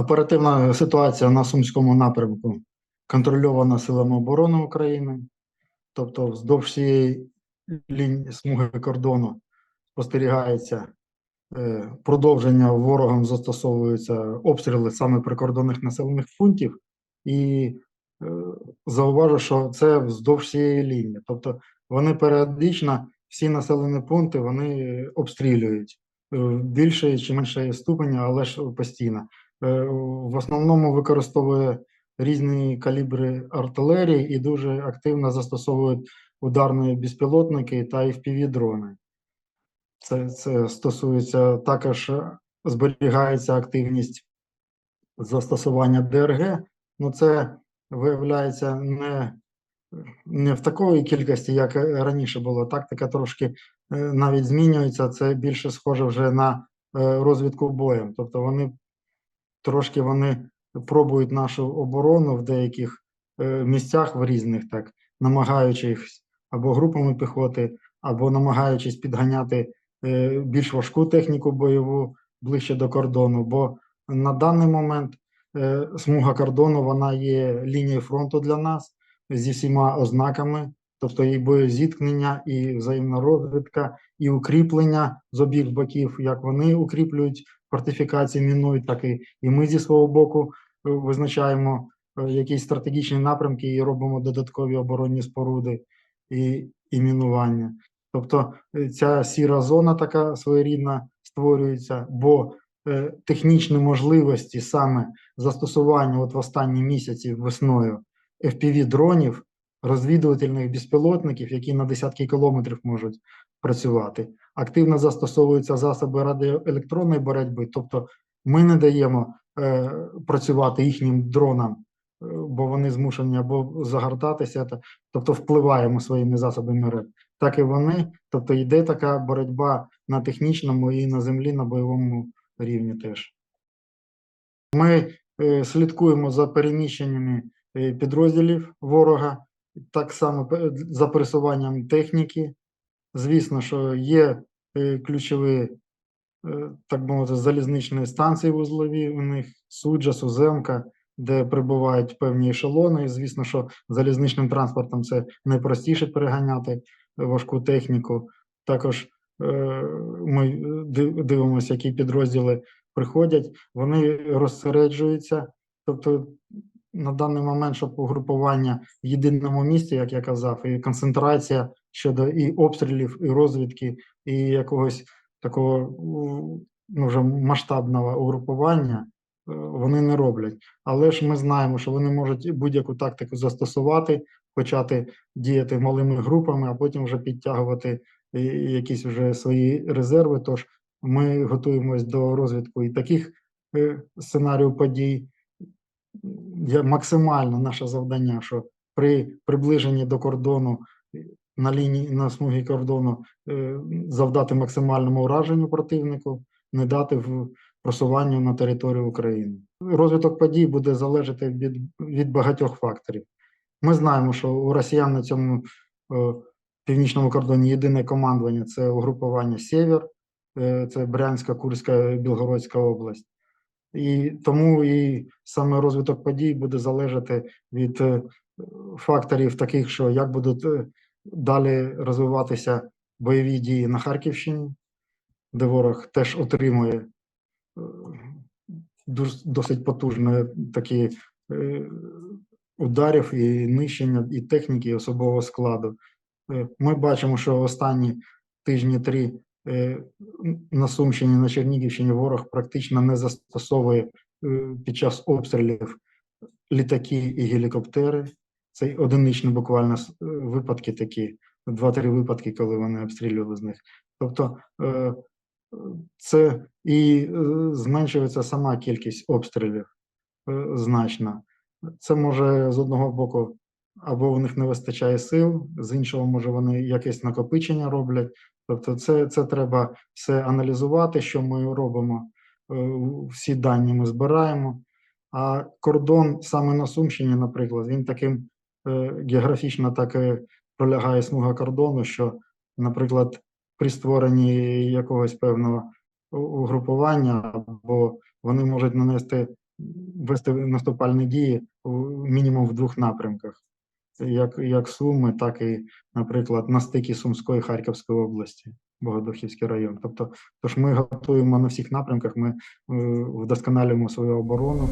Оперативна ситуація на Сумському напрямку контрольована силами оборони України, тобто вздовж всієї лінії смуги кордону спостерігається е, продовження ворогом застосовуються обстріли саме прикордонних населених пунктів, і е, зауважу, що це вздовж всієї лінії. Тобто вони періодично всі населені пункти вони обстрілюють е, в більшої чи меншої ступені, але ж постійно. Е, В основному використовує різні калібри артилерії і дуже активно застосовують ударні безпілотники та FPV-дрони. Це, це стосується також е, зберігається активність застосування ДРГ. Ну, це виявляється не, не в такої кількості, як раніше було. Тактика трошки е, навіть змінюється. Це більше схоже вже на розвідку боєм. Тобто вони трошки вони пробують нашу оборону в деяких е, місцях в різних, так намагаючись або групами піхоти, або намагаючись підганяти е, більш важку техніку бойову ближче до кордону. Бо на даний момент е, смуга кордону вона є лінією фронту для нас зі всіма ознаками, тобто і боєзіткнення, і взаємна розвідка, і укріплення з обох боків, як вони укріплюють фортифікації, мінують, так і, і ми зі свого боку е, визначаємо е, якісь стратегічні напрямки і робимо додаткові оборонні споруди і, і мінування. Тобто е, ця сіра зона така своєрідна створюється, бо е, технічні можливості саме застосування от в останні місяці весною FPV-дронів, розвідувальних безпілотників, які на десятки кілометрів можуть працювати. Активно застосовуються засоби радіоелектронної боротьби, тобто ми не даємо е, працювати їхнім дронам, е, бо вони змушені або загортатися, та- тобто впливаємо своїми засобами РЕП, так і вони. Тобто йде така боротьба на технічному і на землі, на бойовому рівні теж. Ми е, слідкуємо за переміщеннями е, підрозділів ворога, так само за пересуванням техніки. Звісно, що є е, ключові, е, так би мовити, залізничні станції вузлові у них, суджа, суземка, де прибувають певні ешелони. І звісно, що залізничним транспортом це найпростіше переганяти важку техніку. Також е, ми дивимося, які підрозділи приходять, вони розсереджуються. Тобто на даний момент, щоб угрупування в єдиному місці, як я казав, і концентрація щодо і обстрілів, і розвідки, і якогось такого ну, вже масштабного угрупування е, вони не роблять. Але ж ми знаємо, що вони можуть будь-яку тактику застосувати, почати діяти малими групами, а потім вже підтягувати е, якісь вже свої резерви. Тож ми готуємось до розвитку і таких е, сценаріїв подій. Максимально наше завдання, що при приближенні до кордону на лінії на смугі кордону е, завдати максимальному ураженню противнику, не дати в просуванню на територію України. Розвиток подій буде залежати від, від багатьох факторів. Ми знаємо, що у росіян на цьому е, північному кордоні єдине командування це угрупування Сєвєр, е, це Брянська, Курська, Білгородська область. І тому і саме розвиток подій буде залежати від факторів таких, що як будуть далі розвиватися бойові дії на Харківщині, де ворог теж отримує е, досить потужні такі е, ударів і нищення і техніки, і особового складу. Е, Ми бачимо, що останні тижні три на Сумщині, на Чернігівщині ворог практично не застосовує під час обстрілів літаки і гелікоптери. Це одиничні буквально е, випадки такі, два-три випадки, коли вони обстрілювали з них. Тобто е, е, це і зменшується сама кількість обстрілів значно. Це може з одного боку, або у них не вистачає сил, з іншого, може, вони якесь накопичення роблять. Тобто, це, це треба все аналізувати, що ми робимо. Всі дані ми збираємо. А кордон саме на Сумщині, наприклад, він таким географічно так і пролягає смуга кордону, що, наприклад, при створенні якогось певного угрупування, або вони можуть нанести вести наступальні дії мінімум в двох напрямках, як, як Суми, так і, наприклад, на стикі Сумської Харківської області, Богодухівський район. Тобто, тож ми готуємо на всіх напрямках, ми е, вдосконалюємо свою оборону.